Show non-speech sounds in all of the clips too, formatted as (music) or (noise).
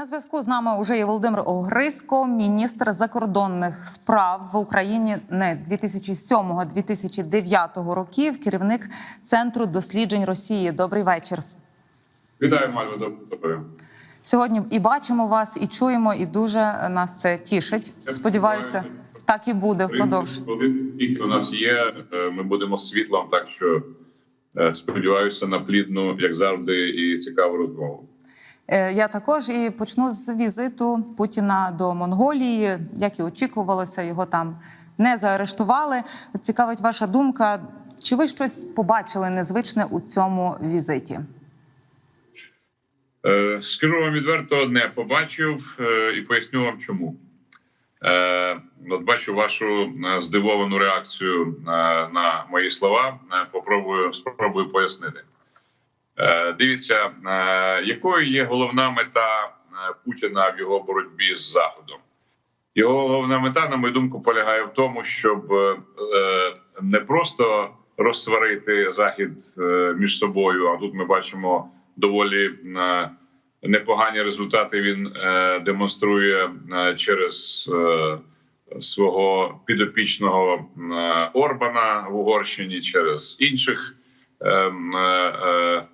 На зв'язку з нами вже є Володимир Огриско, міністр закордонних справ в Україні не 2007-2009 років, керівник центру досліджень Росії. Добрий вечір. Вітаю, Мальва, добре. Сьогодні і бачимо вас, і чуємо, і дуже нас це тішить. Сподіваюся, так і буде впродовж. Коли у нас є, е, ми будемо світлом, так що е, сподіваюся на плідну, як завжди, і цікаву розмову. Е, Я також і почну з візиту Путіна до Монголії. Як і очікувалося, його там не заарештували. Цікавить ваша думка. Чи ви щось побачили незвичне у цьому візиті? Е, Скажу вам відверто, не побачив е, і поясню вам чому. От бачу вашу здивовану реакцію на мої слова. Попробую спробую пояснити. Е, Дивіться, е, якою є головна мета е, Путіна в його боротьбі з Заходом. Його головна мета, на мою думку, полягає в тому, щоб не просто розсварити Захід між собою, а тут ми бачимо доволі непогані результати. Він демонструє через свого підопічного Орбана в Угорщині, через інших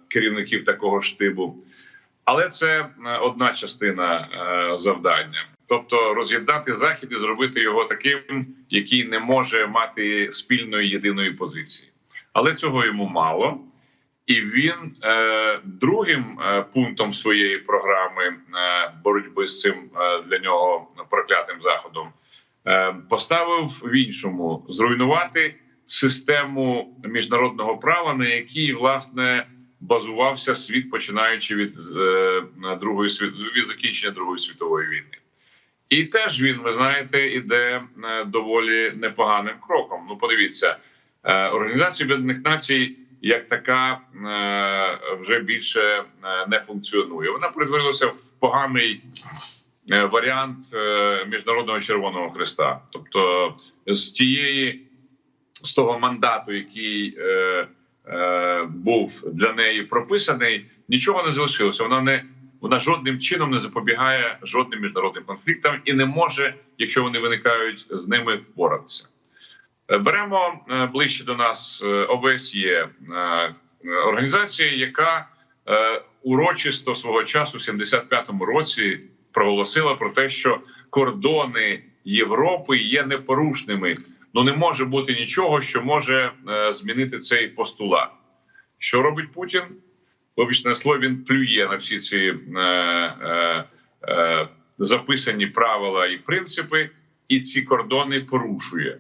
керівників такого штибу. Але це е, одна частина е, завдання, тобто роз'єднати захід і зробити його таким, який не може мати спільної єдиної позиції. Але цього йому мало. І він е, другим е, пунктом своєї програми е, боротьби з цим е, для нього проклятим заходом е, поставив в іншому зруйнувати систему міжнародного права, на якій власне базувався світ, починаючи від е, другої від закінчення Другої світової війни. І теж він, ви знаєте, іде е, доволі непоганим кроком. Ну, подивіться, е, Організація Об'єднаних Націй як така е, вже більше не функціонує. Вона перетворилася в поганий варіант міжнародного Червоного Христа, тобто з тієї з того мандату, який е, е, був для неї прописаний, нічого не залишилося. Вона не вона жодним чином не запобігає жодним міжнародним конфліктам і не може, якщо вони виникають, з ними впоратися. Е, Беремо е, ближче до нас е, ОБСЄ, організація, яка урочисто свого часу, в 75-му році, проголосила про те, що кордони Європи є непорушними. Ну не може бути нічого, що може е, змінити цей постулат. Що робить Путін? Вибачте слово, він плює на всі ці е, е, е, записані правила і принципи, і ці кордони порушує.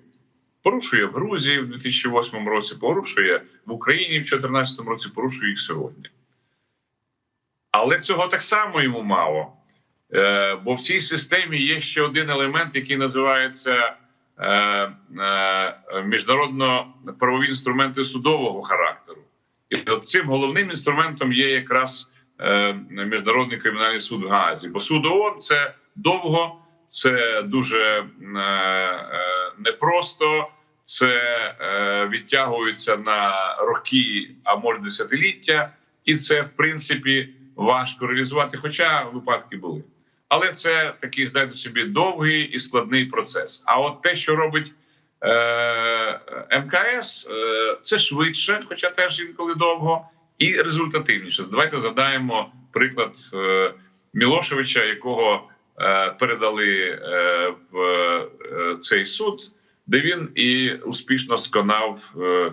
Порушує в Грузії в 2008 році, порушує в Україні в 2014 році, порушує їх сьогодні. Але цього так само йому мало. Е, бо в цій системі є ще один елемент, який називається е, е, міжнародно-правові інструменти судового характеру. І от цим головним інструментом є якраз е, Міжнародний кримінальний суд в Гаазі. Бо суд ООН – це довго, це дуже непросто, це відтягується на роки, а може десятиліття, і це в принципі важко реалізувати. Хоча випадки були. Але це такий, знаєте, собі довгий і складний процес. А от те, що робить е, МКС, е, це швидше, хоча теж інколи довго, і результативніше. Давайте задаємо приклад е, Мілошевича, якого е, передали е, в е, цей суд, де він і успішно сконав. Е,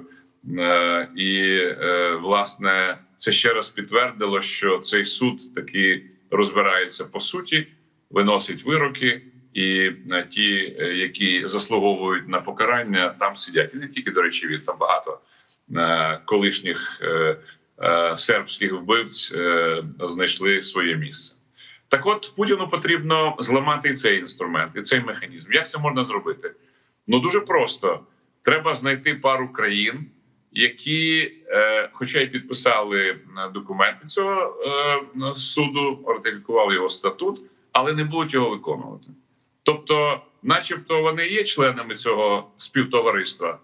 е, і е, власне це ще раз підтвердило, що цей суд таки розбирається по суті, виносить вироки, і е, ті, е, які заслуговують на покарання, там сидять. І не тільки до речі, він там багато е, колишніх сербських вбивць знайшли своє місце. Так, от Путіну потрібно зламати і цей інструмент, і цей механізм. Як це можна зробити? Ну дуже просто: треба знайти пару країн які, е, хоча й підписали е, документи цього е, суду, ратифікували його статут, але не будуть його виконувати. Тобто, начебто, вони є членами цього співтовариства,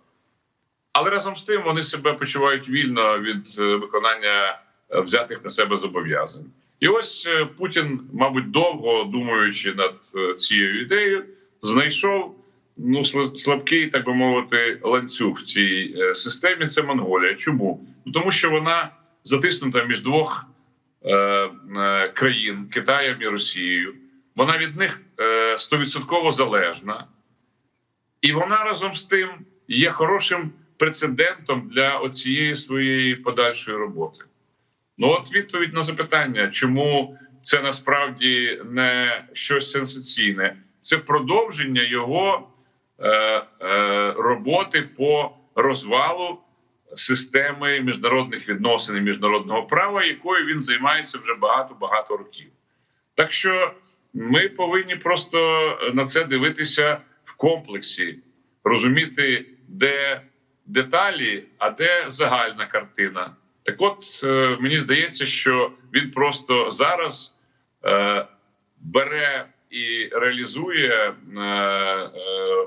але разом з тим вони себе почувають вільно від виконання взятих на себе зобов'язань. І ось Путін, мабуть, довго думаючи над цією ідеєю, знайшов ну слабкий, так би мовити, ланцюг в цій е, системі. Це Монголія. Чому? Ну, тому що вона затиснута між двох е, е, країн Китаєм і Росією. Вона від них е, стовідсотково залежна, і вона разом з тим є хорошим прецедентом для оцієї своєї подальшої роботи. Ну, от відповідь на запитання, чому це насправді не щось сенсаційне, це продовження його роботи по розвалу системи міжнародних відносин і міжнародного права, якою він займається вже багато багато років. Так що ми повинні просто на це дивитися в комплексі, розуміти, де деталі, а де загальна картина. Так от е, мені здається, що він просто зараз е, бере і реалізує е, е,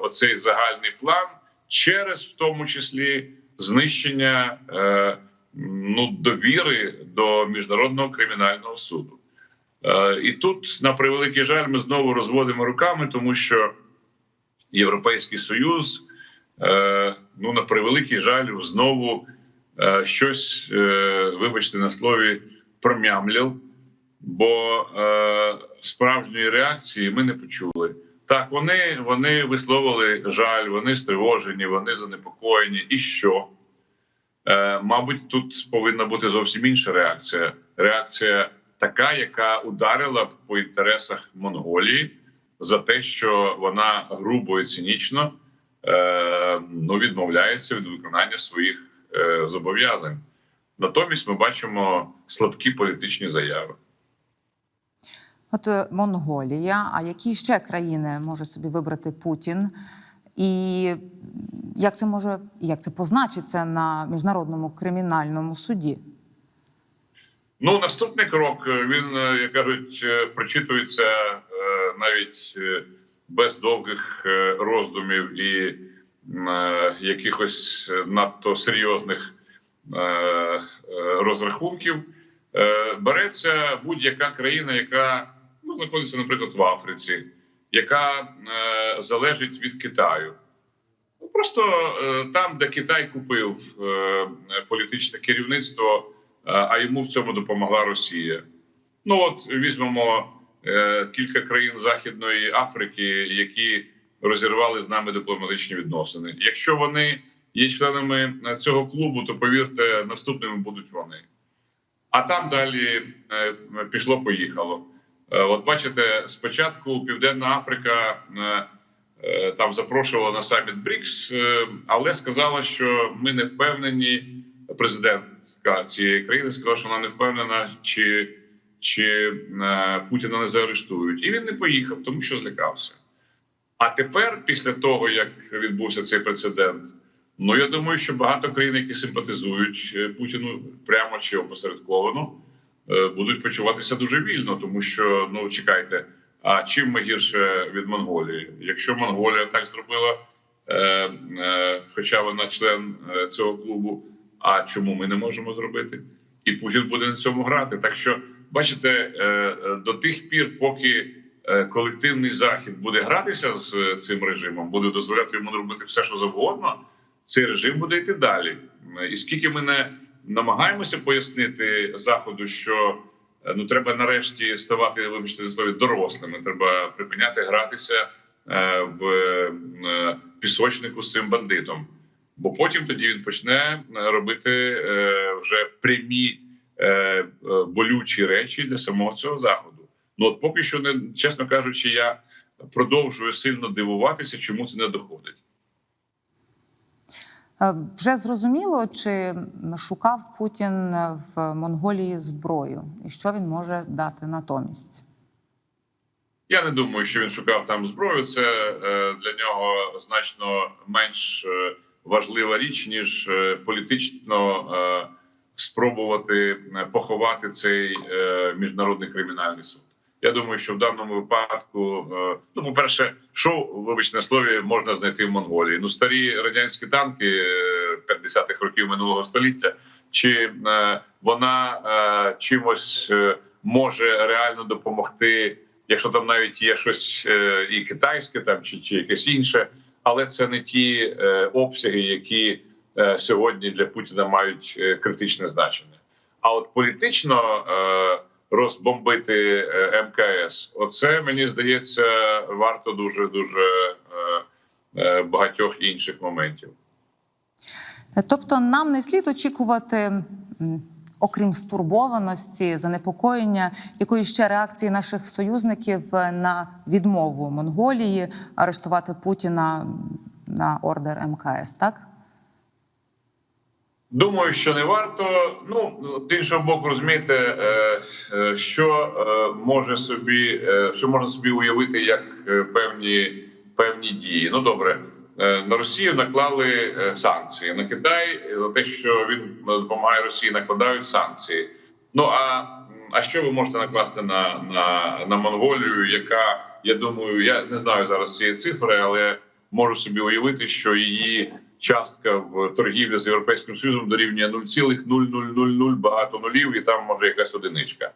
оцей загальний план через в тому числі знищення е, ну, довіри до міжнародного кримінального суду. Е, і тут, на превеликий жаль, ми знову розводимо руками, тому що Європейський Союз, е, ну на превеликий жаль, знову е, щось, е, вибачте на слові, промямлив, бо е, справжньої реакції ми не почули. Так, вони, вони висловили жаль, вони стривожені, вони занепокоєні. І що? Е, мабуть, тут повинна бути зовсім інша реакція. Реакція така, яка ударила по інтересах Монголії за те, що вона грубо і цинічно е, ну, відмовляється від виконання своїх е, зобов'язань. Натомість ми бачимо слабкі політичні заяви. От е, Монголія, а які ще країни може собі вибрати Путін? І як це може як це позначиться на міжнародному кримінальному суді? Ну, наступний крок е, він, е, як кажуть, прочитується навіть без довгих роздумів і якихось надто серйозних розрахунків. Береться будь-яка країна, яка ну, знаходиться, наприклад, в Африці, яка е, залежить від Китаю. Ну, Просто е, там, де Китай купив е, політичне керівництво, е, а йому в цьому допомогла Росія. Ну от візьмемо е, кілька країн Західної Африки, які розірвали з нами дипломатичні відносини. Якщо вони є членами е, цього клубу, то повірте, наступними будуть вони. А там далі е, пішло-поїхало. Е, От бачите, спочатку Південна Африка е, е, там запрошувала на саміт БРІКС, але сказала, що ми не впевнені. Президентка цієї країни сказала, що вона не впевнена, чи, чи Путіна не заарештують. І він не поїхав, тому що злякався. А тепер, після того, як відбувся цей прецедент, ну я думаю, що багато країн, які симпатизують Путіну прямо чи опосередковано, будуть почуватися дуже вільно, тому що ну чекайте, а чим ми гірше від Монголії? Якщо Монголія так зробила, е, е, хоча вона член е, цього клубу, а чому ми не можемо зробити? І Путін буде на цьому грати. Так що, бачите, е, е, до тих пір, поки е, колективний захід буде гратися з е, цим режимом, буде дозволяти йому робити все, що завгодно, цей режим буде йти далі. Е, І скільки ми не намагаємося пояснити заходу, що е, ну треба нарешті ставати, вибачте, на слові дорослими. Треба припиняти гратися е, в е, пісочнику з цим бандитом. Бо потім тоді він почне робити вже прямі болючі речі для самого цього заходу. Ну от поки що не чесно кажучи, я продовжую сильно дивуватися, чому це не доходить. Е, Вже зрозуміло, чи шукав Путін в Монголії зброю, і що він може дати натомість? Я не думаю, що він шукав там зброю. Це е, для нього значно менш е, важлива річ, ніж політично спробувати поховати цей міжнародний кримінальний суд. Я думаю, що в даному випадку, е, ну, по-перше, що вибачте на слові можна знайти в Монголії? Ну, старі радянські танки е, 50-х років минулого століття, чи е, вона е, чимось е, може реально допомогти, якщо там навіть є щось е, і китайське, там чи, чи якесь інше, але це не ті е, обсяги, які е, сьогодні для Путіна мають е, критичне значення. А от політично е, розбомбити е, МКС, оце мені здається, варто дуже дуже е, е, багатьох інших моментів. Тобто нам не слід очікувати, окрім стурбованості, занепокоєння, якої ще реакції наших союзників на відмову Монголії арештувати Путіна на ордер МКС, так? Думаю, що не варто. Ну з іншого боку, розумієте, е, е, що е, може собі, що можна собі уявити як певні певні дії. Ну добре, на Росію наклали санкції. На Китай за те, що він допомагає Росії, накладають санкції. Ну а, а що ви можете накласти на, на, на Монголію, яка я думаю, я не знаю зараз цієї цифри, але можу собі уявити, що її частка в торгівлі з європейським союзом дорівнює 0,0000 багато нулів, і там може якась одиничка.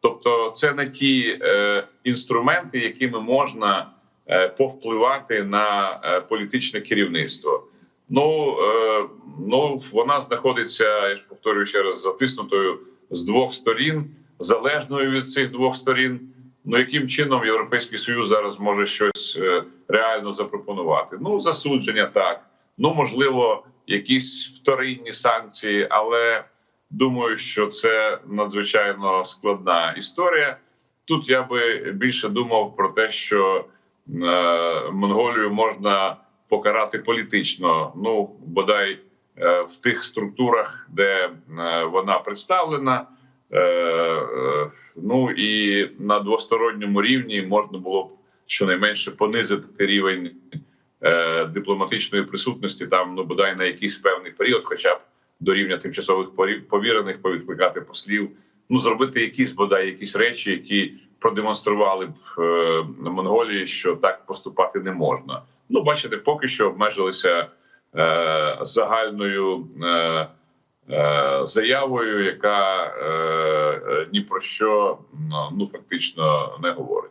Тобто, це не ті е, інструменти, якими можна е, повпливати на е, політичне керівництво. Ну, е, ну вона знаходиться, я ж повторюю ще раз, затиснутою з двох сторін, залежною від цих двох сторін. Ну яким чином Європейський Союз зараз може щось е, реально запропонувати? Ну, засудження так. Ну, можливо, якісь вторинні санкції, але думаю, що це надзвичайно складна історія. Тут я би більше думав про те, що е, Монголію можна покарати політично. Ну, бодай е, в тих структурах, де е, вона представлена. Е, е, ну і на двосторонньому рівні можна було б щонайменше понизити рівень е, дипломатичної присутності там ну бодай на якийсь певний період, хоча б до рівня тимчасових повірених, повідкликати послів, ну зробити якісь бодай якісь речі, які продемонстрували б е, Монголії, що так поступати не можна. Ну, бачите, поки що обмежилися е, загальною. Е, е, Заявою, яка е, е, ні про що ну фактично не говорить.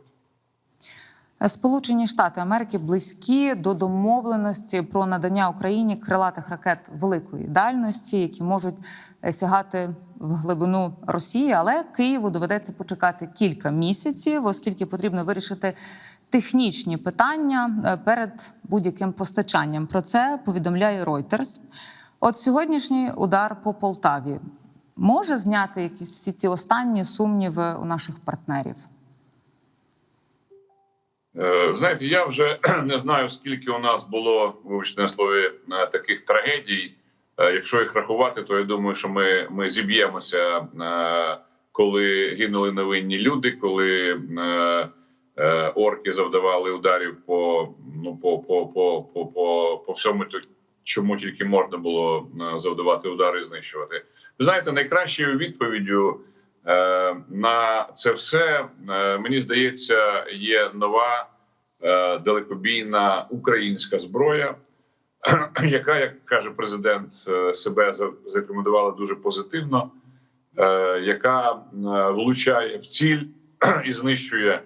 Сполучені Штати Америки близькі до домовленості про надання Україні крилатих ракет великої дальності, які можуть е, сягати в глибину Росії, але Києву доведеться почекати кілька місяців, оскільки потрібно вирішити технічні питання е, перед будь-яким постачанням. Про це повідомляє Reuters. От сьогоднішній удар по Полтаві може зняти якісь всі ці останні сумніви у наших партнерів. Е, Знаєте, я вже (clears throat) не знаю, скільки у нас було, вибачте на слові, е, таких трагедій. Е, Якщо їх рахувати, то я думаю, що ми, ми зіб'ємося, коли гинули невинні люди, коли орки завдавали ударів по, ну, по, по, по, по, по, по всьому, чому тільки можна було завдавати удари і знищувати. Ви знаєте, найкращою відповіддю на це все, е, мені здається, є нова е, далекобійна українська зброя, (clears throat) яка, як каже президент, е, себе за- зарекомендувала дуже позитивно, е, яка е, влучає в ціль (clears throat) і знищує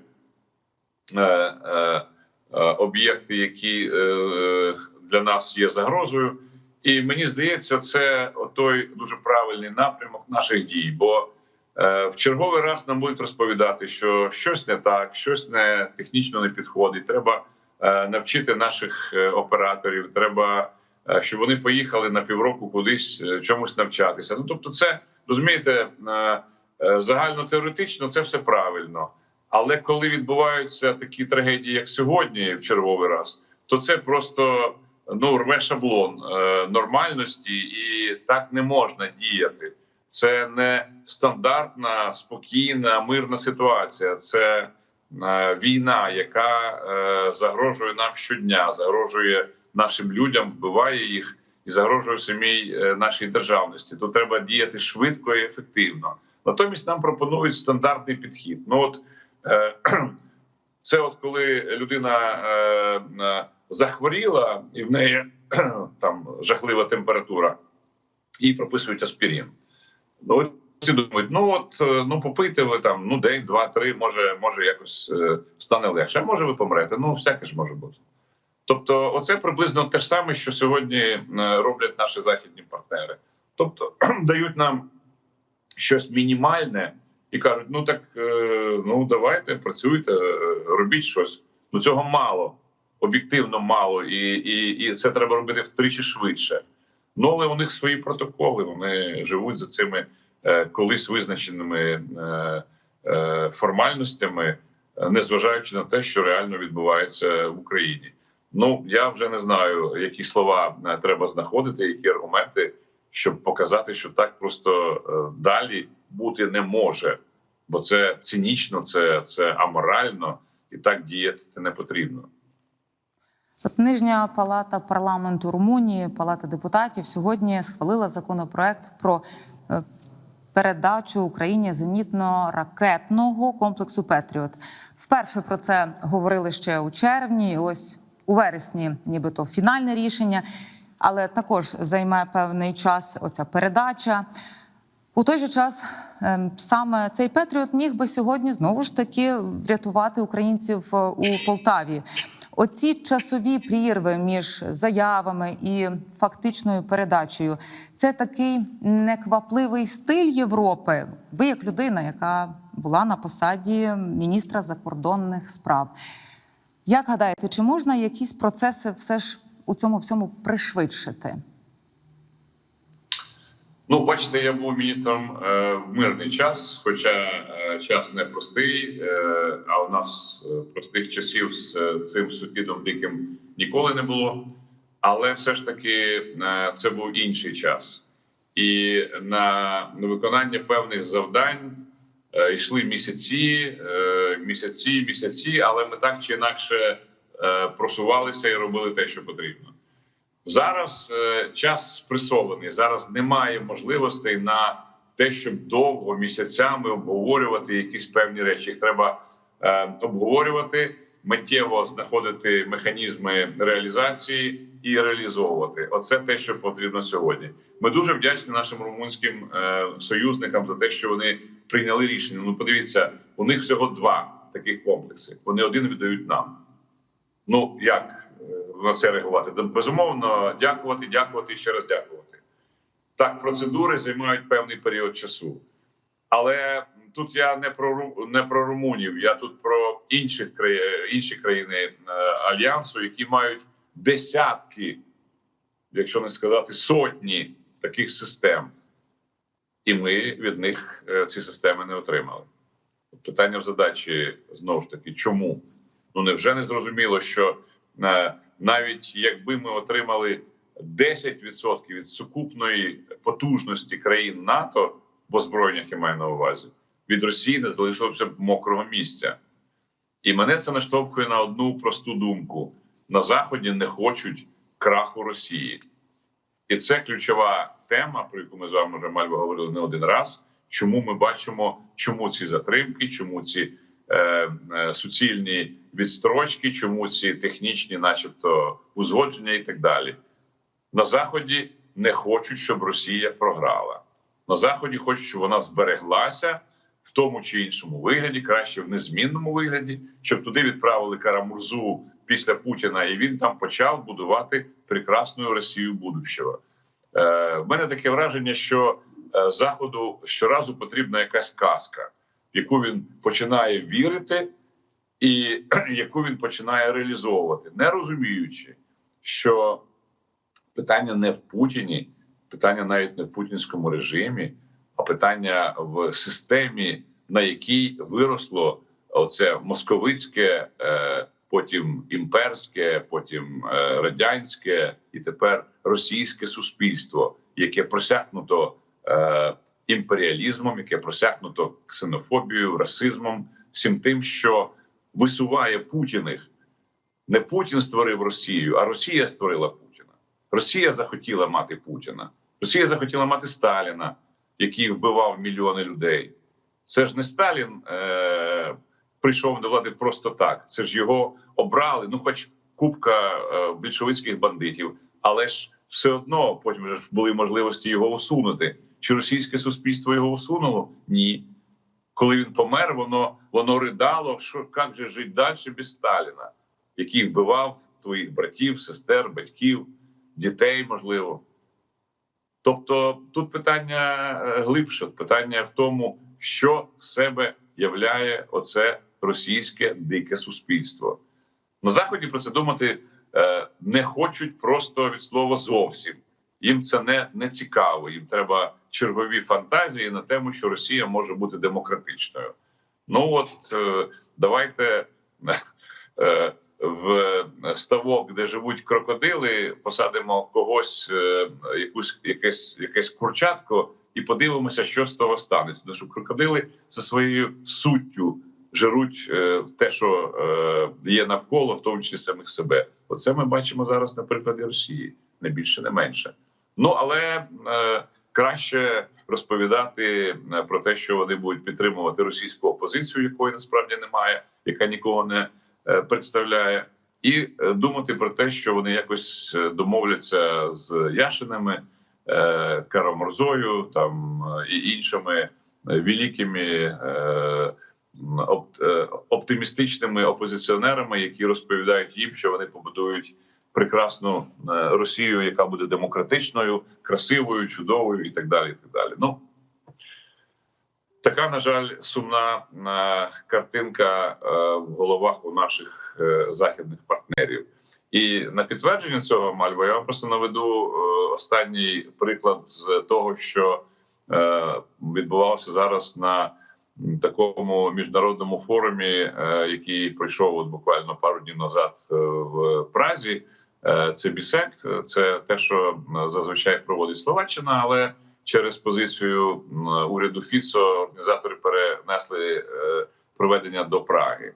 е, е, е, об'єкти, які е, для нас є загрозою. І мені здається, це той дуже правильний напрямок наших дій. Бо е, в черговий раз нам будуть розповідати, що щось не так, щось не технічно не підходить. Треба е, навчити наших е, операторів. Треба, е, щоб вони поїхали на півроку кудись е, чомусь навчатися. Ну тобто, це розумієте, е, е, загально теоретично це все правильно. Але коли відбуваються такі трагедії, як сьогодні, в черговий раз, то це просто ну рве шаблон е, нормальності, і так не можна діяти. Це не стандартна, спокійна, мирна ситуація. Це е, війна, яка е, загрожує нам щодня, загрожує нашим людям, вбиває їх і загрожує самій е, нашій державності. Тут треба діяти швидко і ефективно. Натомість нам пропонують стандартний підхід. Ну от (clears throat) це, от коли людина захворіла, і в неї (clears throat) там жахлива температура, їй прописують аспірин. Ну Всі думають, ну от е, ну попийте ви там ну день, два, три, може, може якось е, стане легше. А може ви помрете. Ну всяке ж може бути. Тобто, оце приблизно те ж саме, що сьогодні е, роблять наші західні партнери. Тобто дають нам щось мінімальне і кажуть: ну так ну давайте працюйте, робіть щось. Ну цього мало, об'єктивно мало, і, і, і це треба робити втричі швидше. Ну але у них свої протоколи. Вони живуть за цими е, колись визначеними е, е, формальностями, незважаючи на те, що реально відбувається в Україні. Ну я вже не знаю, які слова треба знаходити, які аргументи, щоб показати, що так просто далі бути не може, бо це цинічно, це, це аморально і так діяти не потрібно. От нижня палата парламенту Румунії, палата депутатів, сьогодні схвалила законопроект про е, передачу Україні зенітно-ракетного комплексу Петріот. Вперше про це говорили ще у червні. Ось у вересні, нібито фінальне рішення, але також займе певний час оця передача. У той же час ем, саме цей Петріот міг би сьогодні знову ж таки врятувати українців е, у Полтаві. Оці часові прірви між заявами і фактичною передачею це такий неквапливий стиль Європи. Ви, як людина, яка була на посаді міністра закордонних справ. Як гадаєте, чи можна якісь процеси все ж у цьому всьому пришвидшити? Ну, бачите, я був міністром е, в мирний час, хоча е, час непростий, е, а у нас е, простих часів з е, цим сусідом диким ніколи не було. Але все ж таки е, це був інший час, і на, на виконання певних завдань е, йшли місяці, е, місяці, місяці, але ми так чи інакше е, просувалися і робили те, що потрібно. Зараз е, час спресований. Зараз немає можливостей на те, щоб довго місяцями обговорювати якісь певні речі. Їх треба е, обговорювати, миттєво знаходити механізми реалізації і реалізовувати. Оце те, що потрібно сьогодні. Ми дуже вдячні нашим румунським е, союзникам за те, що вони прийняли рішення. Ну, подивіться, у них всього два таких комплекси. Вони один віддають нам. Ну як на це реагувати? Безумовно, дякувати, дякувати і ще раз дякувати. Так, процедури займають певний період часу. Але тут я не про не про румунів, я тут про краї- інші країни е, альянсу, які мають десятки, якщо не сказати сотні таких систем, і ми від них е, ці системи не отримали. Питання в задачі знову ж таки, чому? Ну невже не зрозуміло, що е, навіть якби ми отримали 10% від сукупної потужності країн НАТО в озброєннях я маю на увазі, від Росії не залишилося б мокрого місця. І мене це наштовхує на одну просту думку: на Заході не хочуть краху Росії. І це ключова тема, про яку ми з вами вже мальво говорили не один раз. Чому ми бачимо, чому ці затримки, чому ці суцільні відстрочки, чому ці технічні, начебто, узгодження і так далі. На Заході не хочуть, щоб Росія програла. На Заході хочуть, щоб вона збереглася в тому чи іншому вигляді, краще в незмінному вигляді, щоб туди відправили Карамурзу після Путіна, і він там почав будувати прекрасну Росію будущого. Е, в мене таке враження, що е, Заходу щоразу потрібна якась казка, яку він починає вірити, і (clears throat) яку він починає реалізовувати, не розуміючи, що питання не в Путіні, питання навіть не в путінському режимі, а питання в системі, на якій виросло оце московицьке, е, потім імперське, потім е, радянське і тепер російське суспільство, яке просякнуто е, імперіалізмом, яке просякнуто ксенофобією, расизмом, всім тим, що висуває Путіних. Не Путін створив Росію, а Росія створила Путіна. Росія захотіла мати Путіна. Росія захотіла мати Сталіна, який вбивав мільйони людей. Це ж не Сталін е, прийшов до влади просто так. Це ж його обрали. Ну, хоч купка е, більшовицьких бандитів, але ж все одно потім ж були можливості його усунути. Чи російське суспільство його усунуло? Ні. Коли він помер, воно воно ридало, що як же жити далі без Сталіна, який вбивав твоїх братів, сестер, батьків, дітей, можливо. Тобто тут питання е, глибше, питання в тому, що в себе являє оце російське дике суспільство. На заході про це думати е, не хочуть просто від слова зовсім. Їм це не, не цікаво. Їм треба чергові фантазії на тему, що Росія може бути демократичною. Ну от е, давайте е, в ставок, де живуть крокодили, посадимо когось, е, якусь якесь, якесь курчатко, і подивимося, що з того станеться. Тому що крокодили за своєю суттю жируть е, те, що е, є навколо, в тому числі самих себе. Оце ми бачимо зараз на прикладі Росії, не більше, не менше. Ну але е, краще розповідати е, про те, що вони будуть підтримувати російську опозицію, якої насправді немає, яка нікого не е, представляє, і е, думати про те, що вони якось домовляться з Яшинами, е, Караморзою там і іншими великими. Е, оптимістичними опозиціонерами, які розповідають їм, що вони побудують прекрасну е, Росію, яка буде демократичною, красивою, чудовою і так далі. І так далі. Ну така, на жаль, сумна е, картинка е, в головах у наших західних партнерів. І на підтвердження цього Мальво, я вам просто наведу останній приклад з того, що відбувалося зараз на такому міжнародному форумі, який пройшов от буквально пару днів назад в Празі. Е, Це бісек, це те, що зазвичай проводить Словаччина, але через позицію уряду Фіцо організатори перенесли е, проведення до Праги.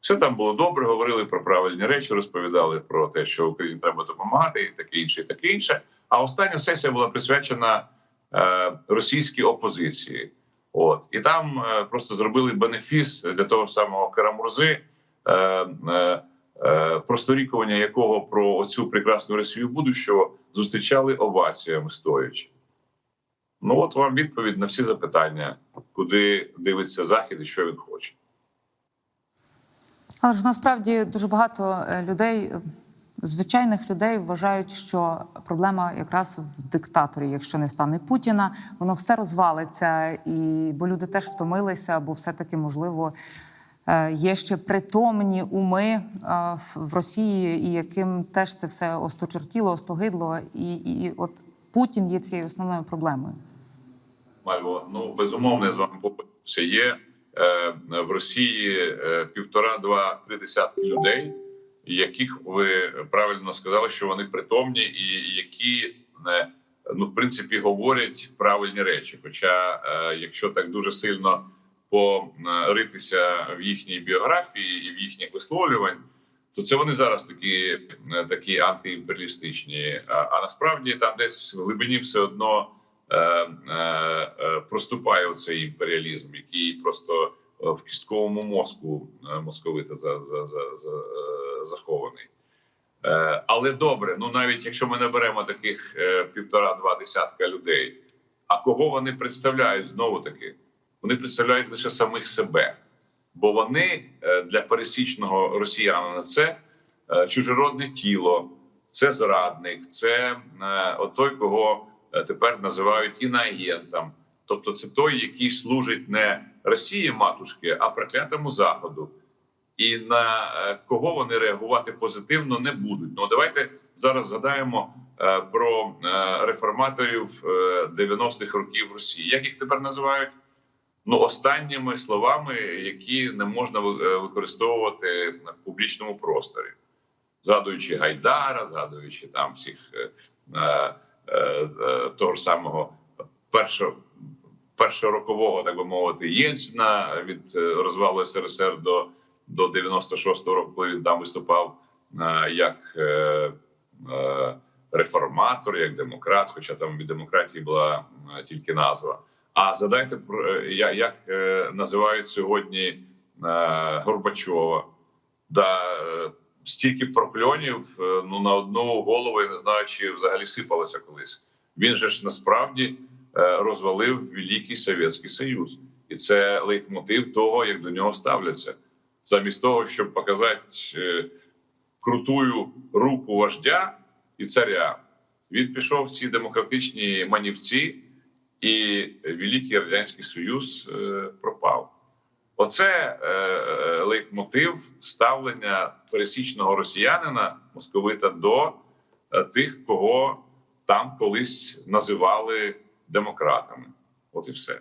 Все там було добре, говорили про правильні речі, розповідали про те, що Україні треба допомагати, і таке інше, і таке інше. А остання сесія була присвячена е, російській опозиції. От і там е, просто зробили бенефіс для того самого Карамурзи, е, е, е, просторікування якого про оцю прекрасну Росію будущого зустрічали оваціями стоячи. Ну от вам відповідь на всі запитання, куди дивиться захід і що він хоче. Але ж насправді дуже багато е, людей, е, звичайних людей, вважають, що проблема якраз в диктаторі. Якщо не стане Путіна, воно все розвалиться, і бо люди теж втомилися, бо все-таки можливо. Е, Є ще притомні уми е, в- Росії, і яким теж це все осточертіло, остогидло, і, і от Путін є цією основною проблемою. Мальво, ну безумовно, я з вами погоджуюся. Є е, в Росії е, півтора-два-три десятки людей, яких ви правильно сказали, що вони притомні, і які е, ну в принципі говорять правильні речі. Хоча, е, якщо так дуже сильно поритися в їхній біографії і в їхніх висловлювань, то це вони зараз такі, е, такі антиімперіалістичні. А, а насправді там десь в глибині все одно е, е, е, проступає оцей імперіалізм, який просто е, в кістковому мозку московита за, за, за, за, захований. Е, але добре, ну навіть якщо ми не беремо таких е, півтора-два десятка людей, а кого вони представляють знову таки? Вони представляють лише самих себе, бо вони е, для пересічного росіянина це е, чужеродне тіло, це зрадник, це е, отой, кого тепер називають іноагентом. Тобто, це той, який служить не Росії матушки, а проклятому заходу. І на кого вони реагувати позитивно не будуть. Ну давайте зараз згадаємо про реформаторів е, 90-х років Росії. Як їх тепер називають? Ну, останніми словами, які не можна е, використовувати в публічному просторі, згадуючи Гайдара, згадуючи там всіх е, е, е, е, того ж самого першого першорокового, так би мовити, Єльцина від розвалу СРСР до, до 96-го року, коли він там виступав е, як е, е, реформатор, як демократ, хоча там від демократії була тільки назва. А згадайте про е, як е, називають сьогодні е, Горбачова. Да, стільки прокльонів ну на одну голову я не знаю, чи взагалі сипалося колись. Він же ж насправді розвалив Великий Совєтський Союз, і це лейтмотив того, як до нього ставляться. Замість того, щоб показати крутую руку вождя і царя, він пішов в ці демократичні манівці, і Великий Радянський Союз е, пропав. Оце е, е, лейтмотив ставлення пересічного росіянина московита до е, тих, кого там колись називали демократами. От і все.